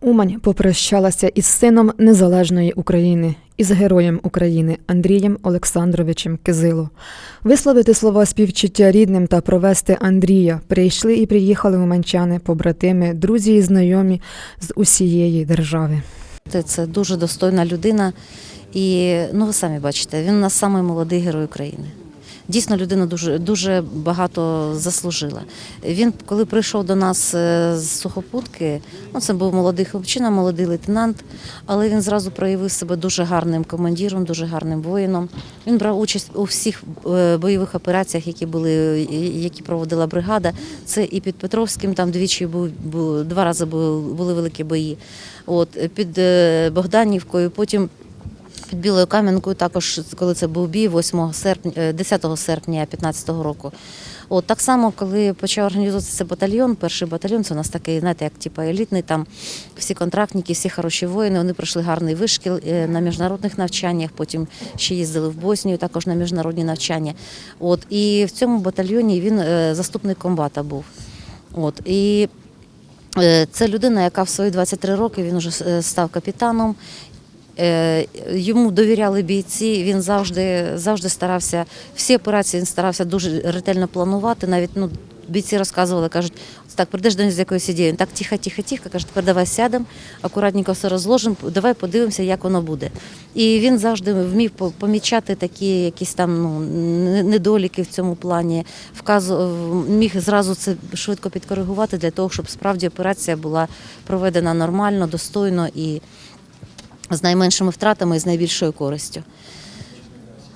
Умань попрощалася із сином незалежної України, із героєм України Андрієм Олександровичем Кизило. Висловити слова співчуття рідним та провести Андрія прийшли і приїхали уманчани, побратими, друзі і знайомі з усієї держави. Це- дуже достойна людина. І ну ви самі бачите, він у нас самий молодий герой України. Дійсно, людина дуже дуже багато заслужила. Він, коли прийшов до нас е, з сухопутки, ну це був молодий хлопчина, молодий лейтенант, але він зразу проявив себе дуже гарним командиром, дуже гарним воїном. Він брав участь у всіх е, бойових операціях, які були, які проводила бригада. Це і під Петровським, там двічі був, два рази були, великі бої. От під е, Богданівкою, потім. Під Білою Кам'янкою також, коли це був бій 8 серпня, е, 10 серпня 2015 року. От так само, коли почав організовуватися батальйон, перший батальйон, це у нас такий, знаєте, як типу елітний, там всі контрактники, всі хороші воїни, вони пройшли гарний вишкіл е, на міжнародних навчаннях, потім ще їздили в Боснію, також на міжнародні навчання. От і в цьому батальйоні він е, заступник комбата був. От і Е, Це людина, яка в свої 23 роки він вже е, став капітаном. Е, Йому довіряли бійці. Він завжди, завжди старався всі операції. Він старався дуже ретельно планувати. Навіть ну бійці розказували, кажуть, так прийдеш до них з якоїсь ідеї. Він так тихо, тихо, тихо. каже, тепер давай сядемо, акуратненько все розложимо, давай подивимося, як воно буде. І він завжди вмів помічати такі якісь там ну не- недоліки в цьому плані. Вказу міг зразу це швидко підкоригувати для того, щоб справді операція була проведена нормально, достойно і з найменшими втратами і з найбільшою користю.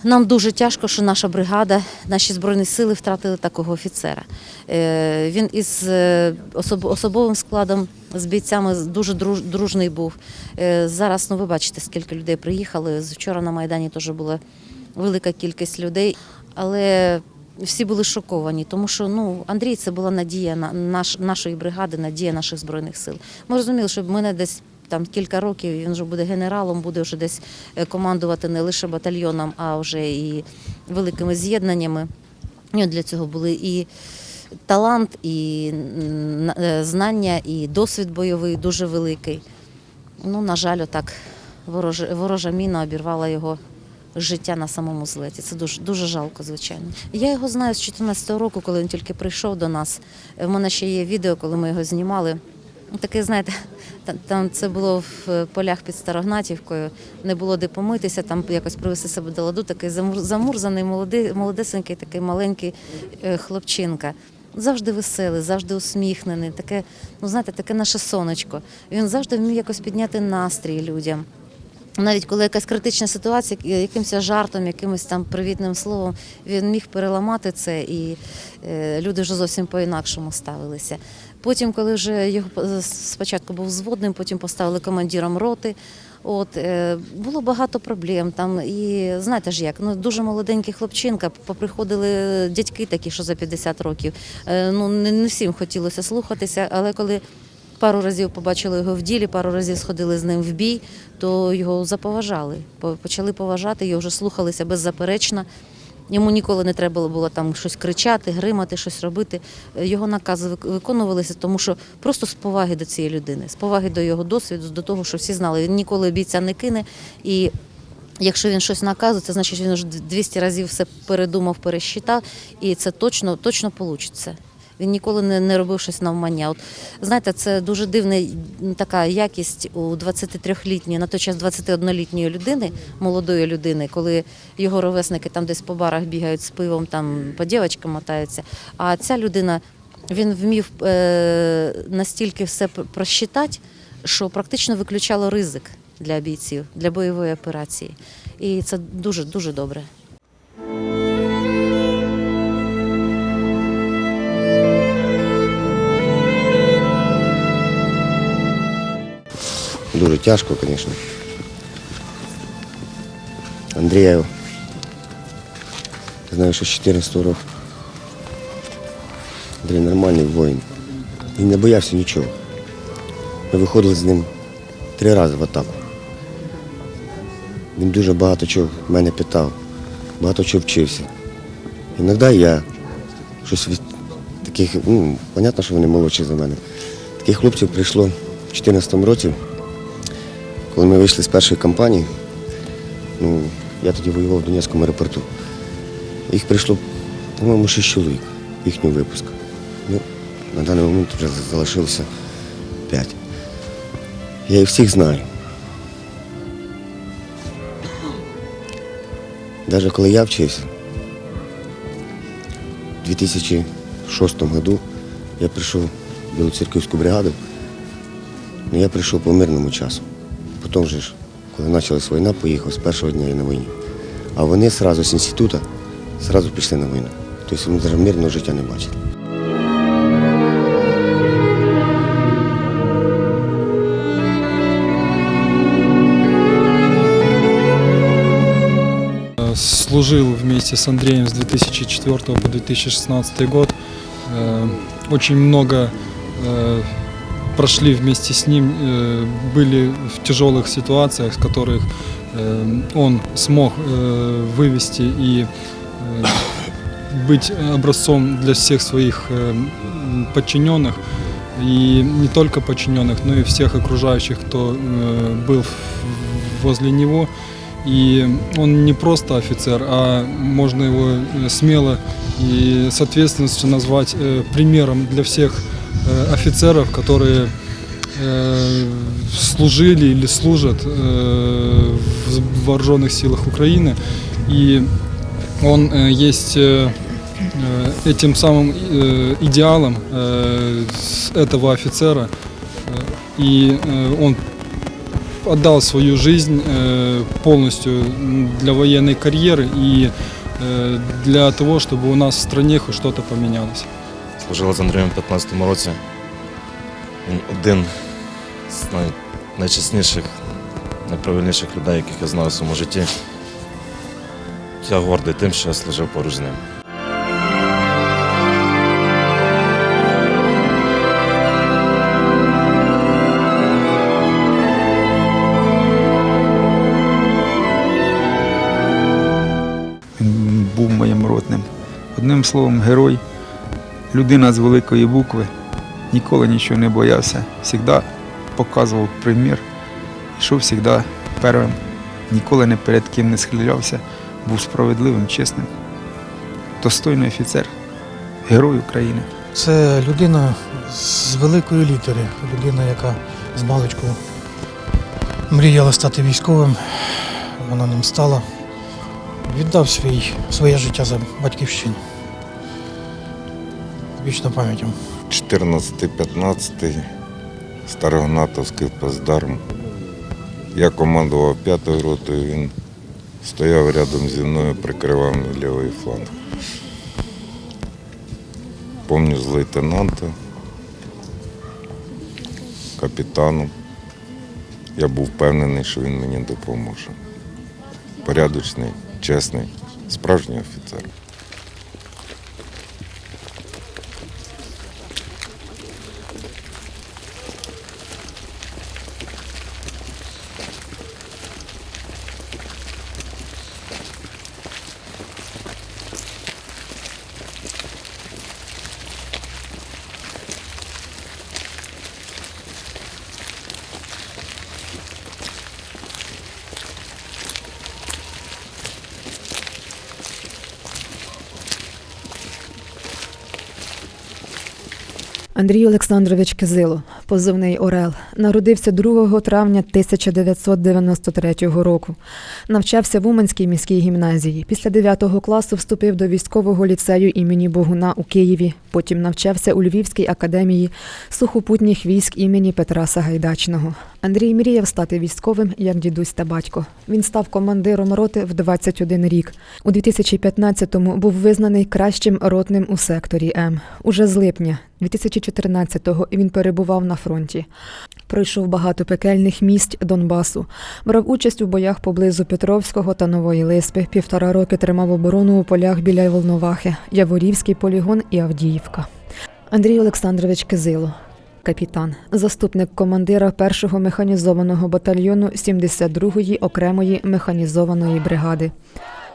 Нам дуже тяжко, що наша бригада, наші збройні сили втратили такого офіцера. Е, Він із е, особовим складом з бійцями дуже друж- дружний був. Е, Зараз ну ви бачите, скільки людей приїхали. Вчора на майдані теж була велика кількість людей, але всі були шоковані, тому що ну Андрій це була надія на наш, нашої бригади, надія наших збройних сил. Ми розуміли, що мене десь там кілька років він вже буде генералом, буде вже десь е, командувати не лише батальйоном, а вже і великими з'єднаннями. Для цього були і талант, і е, знання, і досвід бойовий дуже великий. Ну, на жаль, отак ворожа, ворожа міна обірвала його життя на самому злеті. Це дуже дуже жалко, звичайно. Я його знаю з 14-го року, коли він тільки прийшов до нас. В мене ще є відео, коли ми його знімали. Таке, знаєте, та- там це було в полях під Старогнатівкою, не було де помитися, там якось привести себе до ладу. Такий замур- замурзаний, молодий, молодесенький, такий маленький е, хлопчинка. Завжди веселий, завжди усміхнений, таке, ну знаєте, таке наше сонечко. Він завжди вмів якось підняти настрій людям. Навіть коли якась критична ситуація, якимось жартом, якимось там привітним словом, він міг переламати це, і е, люди вже зовсім по-інакшому ставилися. Потім, коли вже його спочатку був зводним, потім поставили командиром роти. От е, було багато проблем там. І знаєте ж як, ну дуже молоденький хлопчинка, поприходили дядьки такі, що за 50 років. Е, ну не всім хотілося слухатися, але коли пару разів побачили його в ділі, пару разів сходили з ним в бій, то його заповажали. Почали поважати, його вже слухалися беззаперечно. Йому ніколи не треба було там щось кричати, гримати, щось робити. Його накази виконувалися, тому що просто з поваги до цієї людини, з поваги до його досвіду, до того, що всі знали, він ніколи бійця не кине. І якщо він щось наказує, це значить, він вже 200 разів все передумав, пересчитав, і це точно, точно вийде. Він ніколи не, не робив щось навмання. От знаєте, це дуже дивна така якість у 23-літньої, на той час 21-літньої людини, молодої людини, коли його ровесники там десь по барах бігають з пивом, там по дівчаткам мотаються. А ця людина він вмів е, настільки все просчитати, що практично виключало ризик для бійців, для бойової операції. І це дуже дуже добре. Дуже тяжко, звісно. Андрія я знаю, що з 14 року. Андрій нормальний воїн. Він не боявся нічого. Ми виходили з ним три рази в атаку. Він дуже багато чого мене питав, багато чого вчився. Іноді я щось від таких, ну, понятно, що вони молодші за мене. Таких хлопців прийшло в 2014 році, коли ми вийшли з першої кампанії, ну, я тоді воював в Донецькому аеропорту. Їх прийшло, по-моєму, 6 чоловік, їхнього випуску. Ну, на даний момент вже залишилося 5. Я їх всіх знаю. Навіть коли я вчився, у 2006 году я прийшов в Білоцерківську бригаду, ну я прийшов по мирному часу. Потім же ж, коли почалась війна, поїхав з першого дня я на війні. А вони одразу з інституту одразу пішли на війну. Тобто вони навіть мирного життя не бачили. Э, Служил вместе с Андреем с 2004 по 2016 год. Э, Очень много э, прошли вместе с ним, э, были в тяжелых ситуациях, с которых э, он смог э, вывести и быть образцом для всех своих подчиненных. И не только подчиненных, но и всех окружающих, кто был в- возле него. И он не просто офицер, а можно его смело и с ответственностью назвать примером для всех офицеров, которые э, служили или служат э, в вооруженных силах Украины. И он э, есть э, э, этим самым э, идеалом э, этого офицера. Э, И э, он отдал свою жизнь э, полностью для военной карьеры и э, для того, чтобы у нас в стране хоть что-то поменялось. Служила з Андрієм у 15-му році. Він один з най... найчесніших, найправильніших людей, яких я знав у своєму житті. Я гордий тим, що я служив поруч з ним. Він був моїм ротним. Одним словом, герой, людина з великої букви, ніколи нічого не боявся, завжди показував примір, йшов завжди первим, ніколи не перед ким не схилявся, був справедливим, чесним, достойний офіцер, герой України. Це людина з великої літери, людина, яка з маличку мріяла стати військовим, вона ним стала. Віддав свій, своє життя за батьківщину. Вічна пам'ять. 14-15 Старогнатовський плацдарм. Я командував п'ятою ротою, він стояв рядом зі мною, прикривав мій лівий фланг. Помню з лейтенанта, капітаном. Я був впевнений, що він мені допоможе. Порядочний, чесний, справжній офіцер. Андрій Олександрович Кизило, позивний Орел, народився 2 травня 1993 року. Навчався в Уманській міській гімназії. Після 9 класу вступив до військового ліцею імені Богуна у Києві. Потім навчався у Львівській академії сухопутніх військ імені Петра Сагайдачного. Андрій мріяв стати військовим, як дідусь та батько. Він став командиром роти в 21 рік. У 2015-му був визнаний кращим ротним у секторі М. Уже з липня 2014-го він перебував на фронті. Пройшов багато пекельних місць Донбасу. Брав участь у боях поблизу Петровського та Нової Лиспи. Півтора роки тримав оборону у полях біля Волновахи, Яворівський полігон і Авдіївка. Андрій Олександрович Кизило. Капітан, заступник командира першого механізованого батальйону 72-ї окремої механізованої бригади.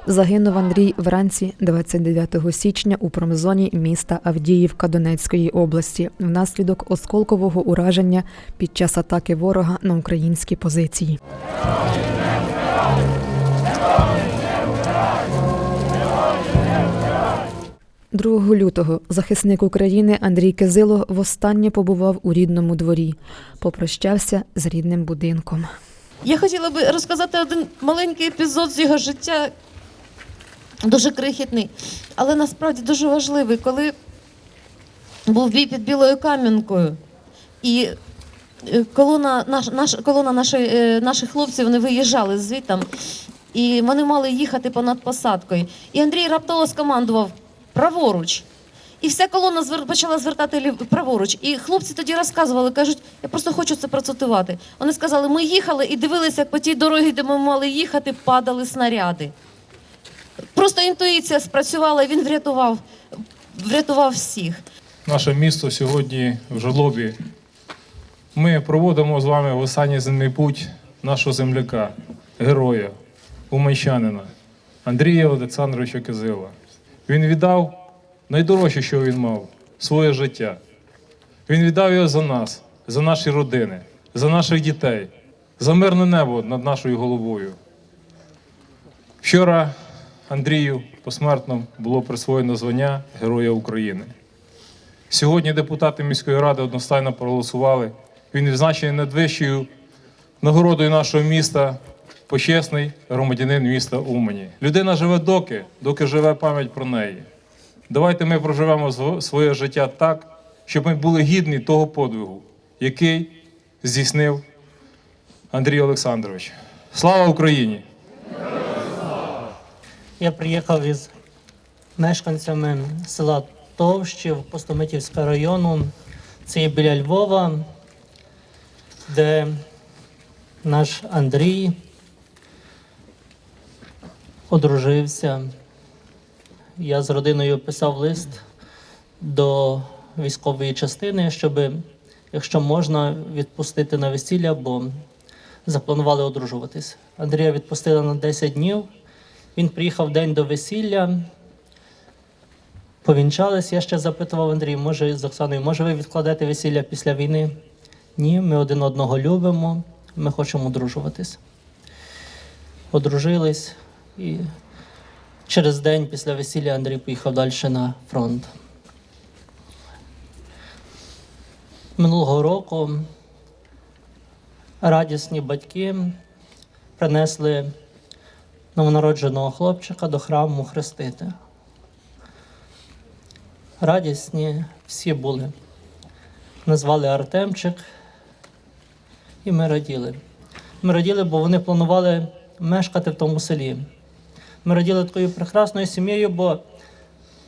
Загинув Андрій вранці 29 січня у промзоні міста Авдіївка Донецької області внаслідок осколкового ураження під час атаки ворога на українські позиції. 2 лютого захисник України Андрій Кизило востаннє побував у рідному дворі, попрощався з рідним будинком. Я хотіла би розказати один маленький епізод з його життя, дуже крихітний, але насправді дуже важливий, коли був бій під Білою Кам'янкою. І е, колона, наш, наш, колона нашої, е, наших хлопців вони виїжджали звідти, і вони мали їхати понад посадкою. І Андрій раптово скомандував праворуч. І вся колона звер... почала звертати лів... праворуч. І хлопці тоді розказували, кажуть, я просто хочу це процитувати. Вони сказали, ми їхали і дивилися, як по тій дорозі, де ми мали їхати, падали снаряди. Просто інтуїція спрацювала, він врятував, врятував всіх. наше місто сьогодні в жолобі. Ми проводимо з вами в останній земний путь нашого земляка, героя, умайчанина Андрія Олександровича Кизила. Він віддав найдорожче, що він мав своє життя. Він віддав його за нас, за наші родини, за наших дітей, за мирне небо над нашою головою. Вчора Андрію посмертно було присвоєно звання Героя України. Сьогодні депутати міської ради одностайно проголосували. Він відзначений найвищою нагородою нашого міста, почесний громадянин міста Умані. Людина живе доки, доки живе пам'ять про неї. Давайте ми проживемо своє життя так, щоб ми були гідні того подвигу, який здійснив Андрій Олександрович. Слава Україні! Я приїхав із мешканцями села Товщів Постомитівського району. Це є біля Львова, де наш Андрій одружився. Я з родиною писав лист до військової частини, щоб, якщо можна, відпустити на весілля, бо запланували одружуватись. Андрія відпустили на 10 днів. Він приїхав день до весілля. Повінчались. Я ще запитував Андрій, може з Оксаною, може ви відкладете весілля після війни? Ні, ми один одного любимо, ми хочемо одружуватись. Одружились і через день після весілля Андрій поїхав далі на фронт. Минулого року радісні батьки принесли новонародженого хлопчика до храму хрестити. Радісні всі були. Назвали Артемчик, і ми раділи. Ми раділи, бо вони планували мешкати в тому селі. Ми раділи такою прекрасною сім'єю, бо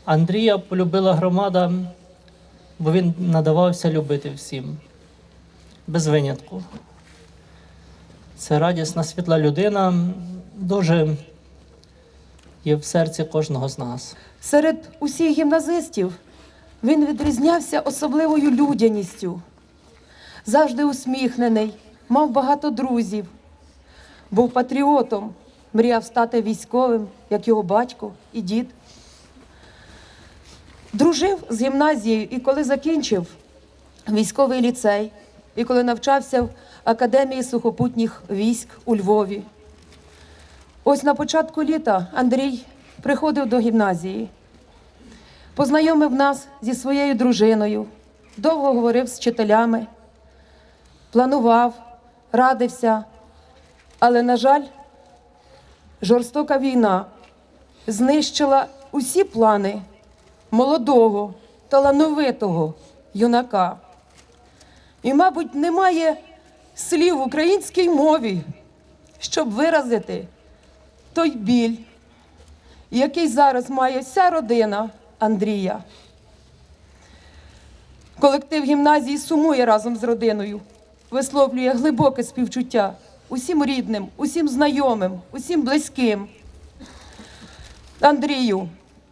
Андрія полюбила громада, бо він надавався любити всім, без винятку. Це радісна, світла людина, дуже є в серці кожного з нас. Серед усіх гімназистів він відрізнявся особливою людяністю, завжди усміхнений, мав багато друзів, був патріотом, мріяв стати військовим, як його батько і дід. Дружив з гімназією і коли закінчив військовий ліцей, і коли навчався в Академії сухопутніх військ у Львові. Ось на початку літа Андрій приходив до гімназії, познайомив нас зі своєю дружиною, довго говорив з вчителями, планував, радився. Але, на жаль, жорстока війна знищила усі плани молодого, талановитого юнака. І, мабуть, немає слів в українській мові, щоб виразити той біль, який зараз має вся родина Андрія. Колектив гімназії сумує разом з родиною, висловлює глибоке співчуття усім рідним, усім знайомим, усім близьким. Андрію,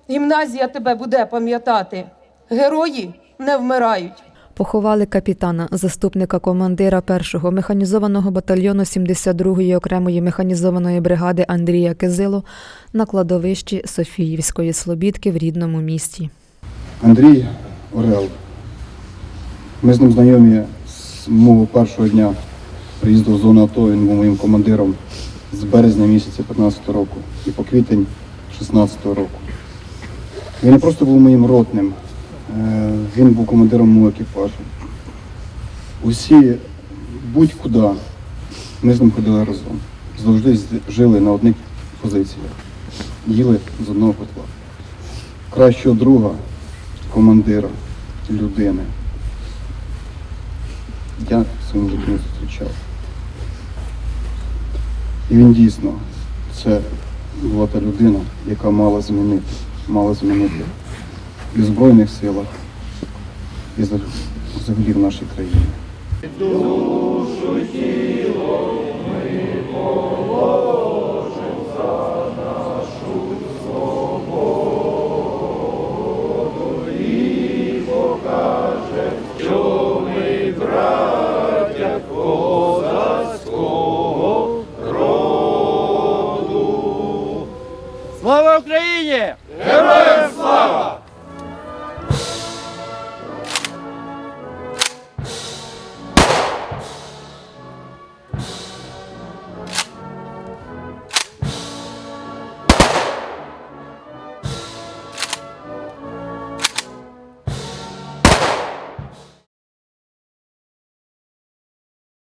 гімназія тебе буде пам'ятати. Герої не вмирають. Поховали капітана, заступника командира 1-го механізованого батальйону 72-ї окремої механізованої бригади Андрія Кизило на кладовищі Софіївської Слобідки в рідному місті. Андрій Орел. Ми з ним знайомі з мого першого дня приїзду в зону АТО. Він був моїм командиром з березня місяця 15 року і по квітень 16 року. Він не просто був моїм ротним, він був командиром мого екіпажу. Усі будь-куди ми з ним ходили разом. Завжди жили на одних позиціях, їли з одного котла. Кращого друга командира, людини. Я в своєму зустрічав. І він дійсно, це була та людина, яка мала змінити, мала змінити і в Збройних силах, і взагалі в нашій країні. Слава Україні! Героям